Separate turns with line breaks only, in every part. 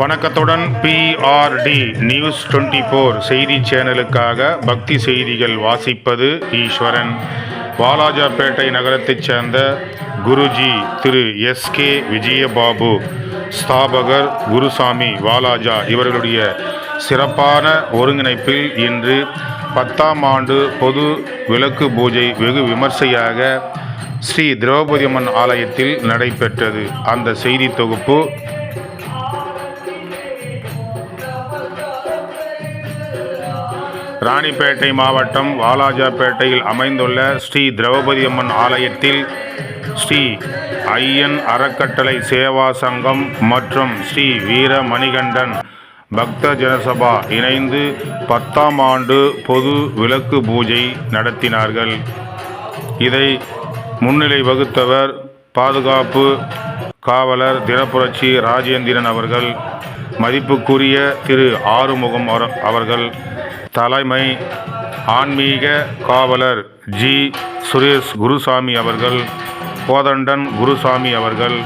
வணக்கத்துடன் BRT news twenty four செய்தி சேனலுக்காக பக்தி செய்திகள் வாசிப்பது ஈஸ்வரன். வாலாஜாபேட்டை நகரத்தைச் சேர்ந்த குருஜி திரு எஸ்கே விஜயபாபு ஸ்தாபகர் குருசாமி வாலாஜா இவர்களுடைய சிறப்பான ஒருங்கிணைப்பில் இன்று பத்தாம் ஆண்டு பொது விளக்கு பூஜை வெகு விமர்சையாக ஸ்ரீ திரௌபதி அம்மன் ஆலயத்தில் நடைபெற்றது. அந்த செய்தி தொகுப்பு ராணிப்பேட்டை மாவட்டம் வாலாஜாபேட்டையில் அமைந்துள்ள ஸ்ரீ திரௌபதி அம்மன் ஆலயத்தில் ஸ்ரீ ஐயன் அறக்கட்டளை சேவா சங்கம் மற்றும் ஸ்ரீ வீர மணிகண்டன் பக்த ஜனசபா இணைந்து பத்தாம் ஆண்டு பொது விளக்கு பூஜை நடத்தினார்கள். இதை முன்னிலை வகுத்தவர் பாதுகாப்பு காவலர் தினப்புரட்சி ராஜேந்திரன் அவர்கள் மதிப்புக்குரிய திரு ஆறுமுகம் அவர்- அவர்கள் தலைமை ஆன்மீக காவலர் ஜி. சுரேஷ் குருசாமி அவர்கள் கோதண்டன் குருசாமி அவர்கள்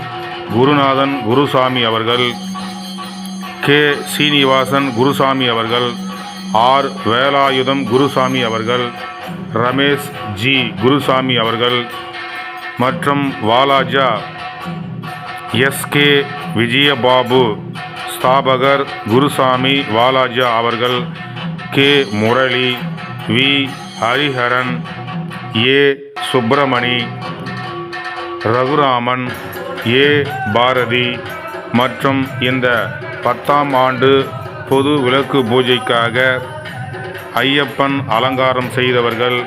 குருநாதன் குருசாமி அவர்கள் கே. சீனிவாசன் குருசாமி அவர்கள் ஆர். வேலாயுதம் குருசாமி அவர்கள் ரமேஷ் ஜி. குருசாமி அவர்கள் மற்றும் வாலாஜா எஸ்கே விஜயபாபு ஸ்தாபகர் குருசாமி வாலாஜா அவர்கள் K Murali V Hariharan A Subramani Raghuraman A Bharathi மற்றும் இந்த பத்தாம் ஆண்டு பொது விளக்கு பூஜைக்காக ஐயப்பன் அலங்காரம் செய்தவர்கள்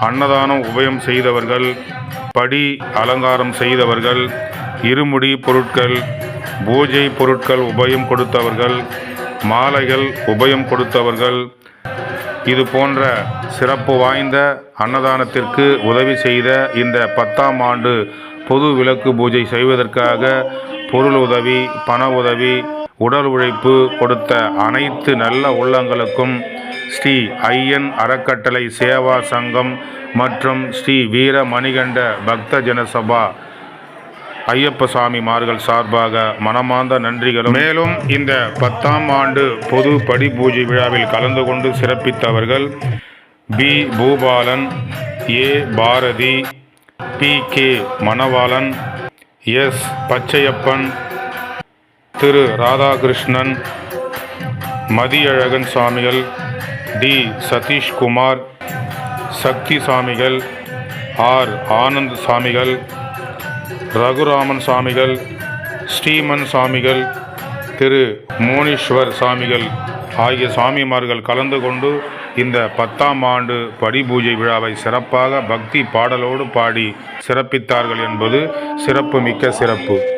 அன்னதானம் உபயம் செய்தவர்கள் படி அலங்காரம் செய்தவர்கள் இருமுடி பொருட்கள் பூஜை பொருட்கள் உபயம் கொடுத்தவர்கள் மாலைகள் உபயம் கொடுத்தவர்கள் இது போன்ற சிறப்பு வாய்ந்த அன்னதானத்திற்கு உதவி செய்த இந்த பத்தாம் ஆண்டு பொது விளக்கு பூஜை செய்வதற்காக பொருள் உதவி பண உதவி உடல் உழைப்பு கொடுத்த அனைத்து நல்ல உள்ளங்களுக்கும் ஸ்ரீ ஐயன் அறக்கட்டளை சேவா சங்கம் மற்றும் ஸ்ரீ வீர மணிகண்ட பக்த ஜனசபா ஐயப்ப சாமிமார்கள் சார்பாக மனமார்ந்த நன்றிகளும் மேலும் இந்த பத்தாம் ஆண்டு பொது படி பூஜை விழாவில் கலந்து கொண்டு சிறப்பித்தவர்கள் P. Bhupalan A. Bharathi P. K. Manavalan S. Pachaiyappan Thiru. Radhakrishnan Mathiyazhagan சாமிகள் டி. சதீஷ்குமார் சக்தி சாமிகள் ஆர். ஆனந்த் சாமிகள் ரகுராமன் சாமிகள் ஸ்ரீமன் சாமிகள் திரு மோனீஸ்வர் சாமிகள் ஆகிய சாமிமார்கள் கலந்து கொண்டு இந்த பத்தாம் ஆண்டு படிபூஜை விழாவை சிறப்பாக பக்தி பாடலோடு பாடி சிறப்பித்தார்கள் என்பது சிறப்பு மிக்க சிறப்பு.